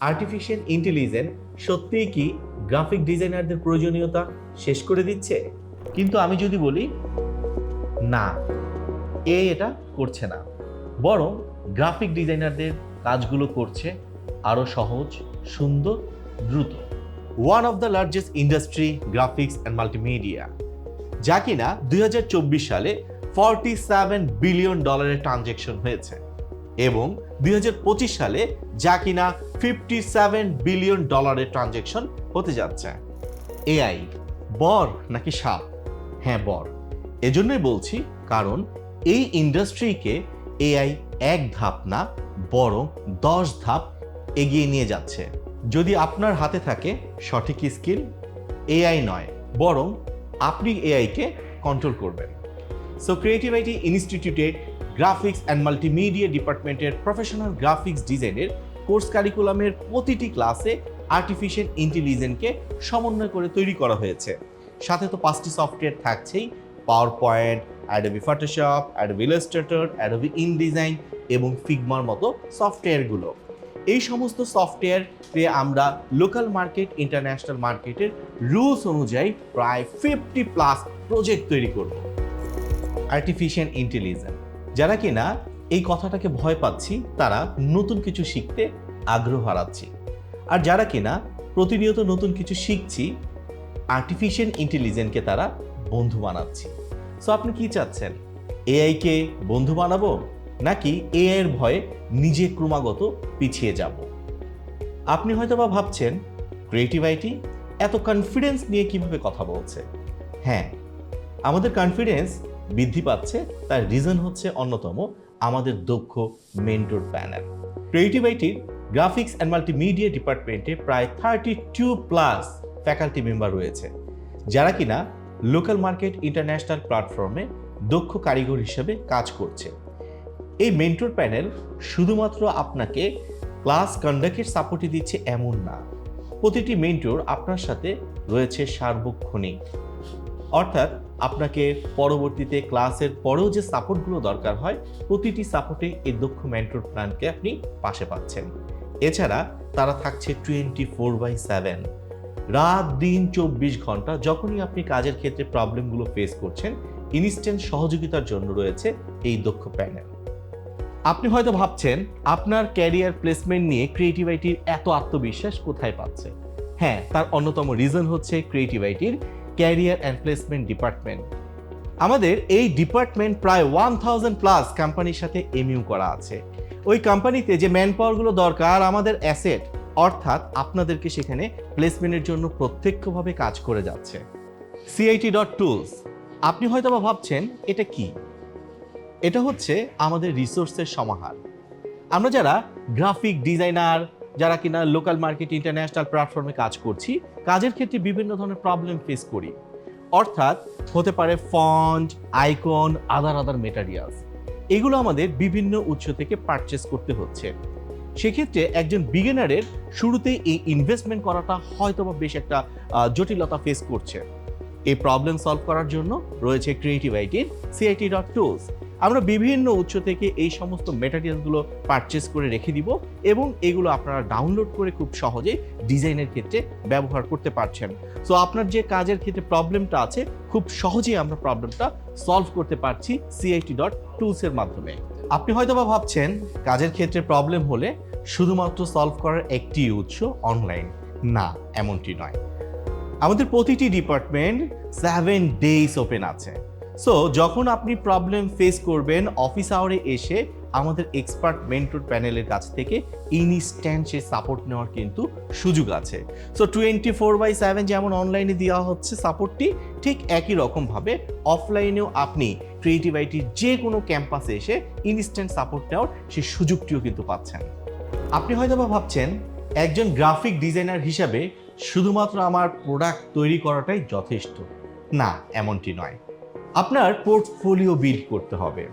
Artificial intelligence সত্যিই কি graphic ডিজাইনারদের প্রয়োজনীয়তা শেষ করে দিচ্ছে? কিন্তু আমি যদি বলি, না, এ এটা করছে না। বরং গ্রাফিক ডিজাইনারদের কাজগুলো করছে আরও সহজ, সুন্দর, দ্রুত। One of the largest industry graphics and multimedia যা কিনা দুই হাজার চব্বিশ সালে ফর্টি সেভেন বিলিয়ন ডলারের ট্রানজ্যাকশন হয়েছে। এবং দুই হাজার পঁচিশ সালে যা কিনা ফিফটি সেভেন বিলিয়ন ডলারের ট্রানজেকশন হতে যাচ্ছে। এআই বর নাকি সাপ? হ্যাঁ বর। এজন্যই বলছি, কারণ এই ইন্ডাস্ট্রিকে এআই এক ধাপ না, বরং দশ ধাপ এগিয়ে নিয়ে যাচ্ছে। যদি আপনার হাতে থাকে সঠিক স্কিল এআই নয়, বরং আপনি এআইকে কন্ট্রোল করবেন। সো ক্রিয়েটিভ আইটি ইনস্টিটিউটে গ্রাফিক্স অ্যান্ড মাল্টিমিডিয়া ডিপার্টমেন্টের প্রফেশনাল গ্রাফিক্স ডিজাইনের কোর্স কারিকুলামের প্রতিটি ক্লাসে আর্টিফিশিয়াল ইন্টেলিজেন্সকে সমন্বয় করে তৈরি করা হয়েছে। সাথে তো পাঁচটি সফটওয়্যার থাকছেই power point Adobe Photoshop Adobe Illustrator Adobe InDesign এবং ফিগমার মতো সফটওয়্যারগুলো এই সমস্ত সফটওয়্যারে আমরা লোকাল মার্কেট ইন্টারন্যাশনাল মার্কেটের রুলস অনুযায়ী প্রায় ফিফটি প্লাস প্রজেক্ট তৈরি করব। আর্টিফিশিয়াল ইন্টেলিজেন্স যারা কিনা এই কথাটাকে ভয় পাচ্ছি, তারা নতুন কিছু শিখতে আগ্রহ হারাচ্ছি। আর যারা কিনা প্রতিনিয়ত নতুন কিছু শিখছি আর্টিফিশিয়াল ইন্টেলিজেন্সকে তারা বন্ধু বানাচ্ছি। সো আপনি কি চাচ্ছেন? এআইকে বন্ধু বানাবো, নাকি এআই এর ভয়ে নিজে ক্রমাগত পিছিয়ে যাব? আপনি হয়তো বা ভাবছেন ক্রিয়েটিভ আইটি এত কনফিডেন্স নিয়ে কীভাবে কথা বলছে? হ্যাঁ আমাদের কনফিডেন্স বৃদ্ধি পাচ্ছে, তার রিজন হচ্ছে অন্যতম, আমাদের দক্ষ মেন্টর প্যানেল ক্রিয়েটিভ আইটির গ্রাফিক্স অ্যান্ড মাল্টিমিডিয়া ডিপার্টমেন্টে প্রায় thirty two plus faculty member রয়েছে, যারা কিনা লোকাল মার্কেট ইন্টারন্যাশনাল প্ল্যাটফর্মে দক্ষ কারিগর হিসেবে কাজ করছে। এই মেন্টর প্যানেল শুধুমাত্র আপনাকে ক্লাস কন্ডাক্টের সাপোর্টই দিচ্ছে এমন না, প্রতিটি মেন্টর আপনার সাথে রয়েছে সার্বক্ষণিক। অর্থাৎ আপনাকে পরবর্তীতে ক্লাসের পরেও যে সাপোর্টগুলো দরকার হয়, প্রতিটি সাপোর্টে এই দক্ষ মেন্টর প্ল্যানকে আপনি পাশে পাচ্ছেন। এছাড়া তারা থাকছে টোয়েন্টি ফোর বাই সেভেন রাত, দিন, চব্বিশ ঘণ্টা যখনই আপনি কাজের ক্ষেত্রে প্রবলেমগুলো ফেস করছেন ইনস্ট্যান্ট সহযোগিতার জন্য রয়েছে এই দক্ষ প্যানেল আপনি হয়তো ভাবছেন, আপনার ক্যারিয়ার প্লেসমেন্ট নিয়ে ক্রিয়েটিভাইটির এত আত্মবিশ্বাস কোথায় পাচ্ছে? হ্যাঁ তার অন্যতম রিজন হচ্ছে ক্রিয়েটিভ আইটির ক্যারিয়ার অ্যান্ড প্লেসমেন্ট ডিপার্টমেন্ট। আমাদের এই ডিপার্টমেন্ট প্রায় ওয়ান থাউজেন্ড প্লাস কোম্পানির সাথে এমইউ করা আছে। ওই কোম্পানিতে যে ম্যান পাওয়ারগুলো দরকার, আমাদের অ্যাসেট অর্থাৎ আপনাদেরকে সেখানে প্লেসমেন্টের জন্য প্রত্যক্ষভাবে কাজ করে যাচ্ছে। সিআইটি ডট টুলস আপনি হয়তো বা ভাবছেন, এটা কি? এটা হচ্ছে আমাদের রিসোর্সের সমাহার। আমরা যারা গ্রাফিক ডিজাইনার যারা কিনা লোকাল মার্কেট ইন্টারন্যাশনাল প্ল্যাটফর্মে কাজ করছি, কাজের ক্ষেত্রে বিভিন্ন ধরনের প্রবলেম ফেস করি। অর্থাৎ হতে পারে font icon other other materials এগুলো আমাদের বিভিন্ন উৎস থেকে পারচেস করতে হচ্ছে। সেক্ষেত্রে একজন বিগিনারের শুরুতেই এই ইনভেস্টমেন্ট করাটা হয়তো বা বেশ একটা জটিলতা ফেস করছে। এই প্রবলেম সলভ করার জন্য রয়েছে ক্রিয়েটিভ আইটির সিআইটি ডট টুলস আমরা বিভিন্ন উৎস থেকে এই সমস্ত মেটেরিয়ালগুলো পারচেস করে রেখে দিব এবং এগুলো আপনারা ডাউনলোড করে খুব সহজেই ডিজাইনের ক্ষেত্রে ব্যবহার করতে পারছেন। সো আপনার যে কাজের ক্ষেত্রে প্রবলেমটা আছে, খুব সহজেই আমরা প্রবলেমটা সলভ করতে পারছি সিআইটি ডট টুলসের মাধ্যমে। আপনি হয়তো বা ভাবছেন, কাজের ক্ষেত্রে প্রবলেম হলে শুধুমাত্র সলভ করার একটি উৎস অনলাইন না, এমনটি নয়। আমাদের প্রতিটি ডিপার্টমেন্ট সেভেন ডেইস ওপেন আছে। সো যখন আপনি প্রবলেম ফেস করবেন অফিস আওয়ারে এসে আমাদের এক্সপার্ট মেন্টর প্যানেলের কাছ থেকে ইনস্ট্যান্ট সে সাপোর্ট নেওয়ার কিন্তু সুযোগ আছে। So twenty four by seven যেমন অনলাইনে দেওয়া হচ্ছে সাপোর্টটি ঠিক একই রকমভাবে অফলাইনেও আপনি ক্রিয়েটিভ আইটির যে কোনো ক্যাম্পাসে এসে ইনস্ট্যান্ট সাপোর্ট নেওয়ার সেই সুযোগটিও কিন্তু পাচ্ছেন। আপনি হয়তো বা ভাবছেন, একজন গ্রাফিক ডিজাইনার হিসাবে শুধুমাত্র আমার প্রোডাক্ট তৈরি করাটাই যথেষ্ট। না, এমনটি নয়। আপনার পোর্টফোলিও বিল্ড করতে হবে।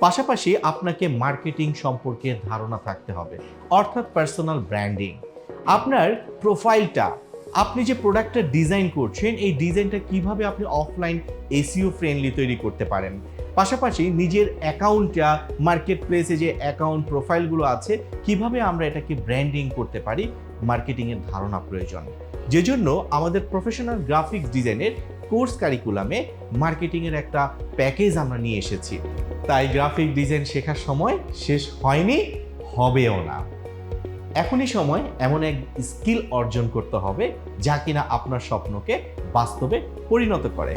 পাশাপাশি আপনাকে মার্কেটিং সম্পর্কে ধারণা থাকতে হবে, অর্থাৎ পার্সোনাল ব্র্যান্ডিং আপনার প্রোফাইলটা আপনি যে প্রোডাক্টটা ডিজাইন করছেন, এই ডিজাইনটা কীভাবে আপনি অফলাইন এসিও ফ্রেন্ডলি তৈরি করতে পারেন? পাশাপাশি নিজের অ্যাকাউন্টটা মার্কেট প্লেসে যে অ্যাকাউন্ট প্রোফাইলগুলো আছে, কীভাবে আমরা এটাকে ব্র্যান্ডিং করতে পারি? মার্কেটিংয়ের ধারণা প্রয়োজন। যে জন্য আমাদের প্রফেশনাল গ্রাফিক্স ডিজাইনের কোর্স কারিকুলামে মার্কেটিংয়ের একটা প্যাকেজ আমরা নিয়ে এসেছি। তাই গ্রাফিক ডিজাইন শেখার সময় শেষ হয়নি, হবেও না। এখনই সময় এমন এক স্কিল অর্জন করতে হবে যা কিনা আপনার স্বপ্নকে বাস্তবে পরিণত করে।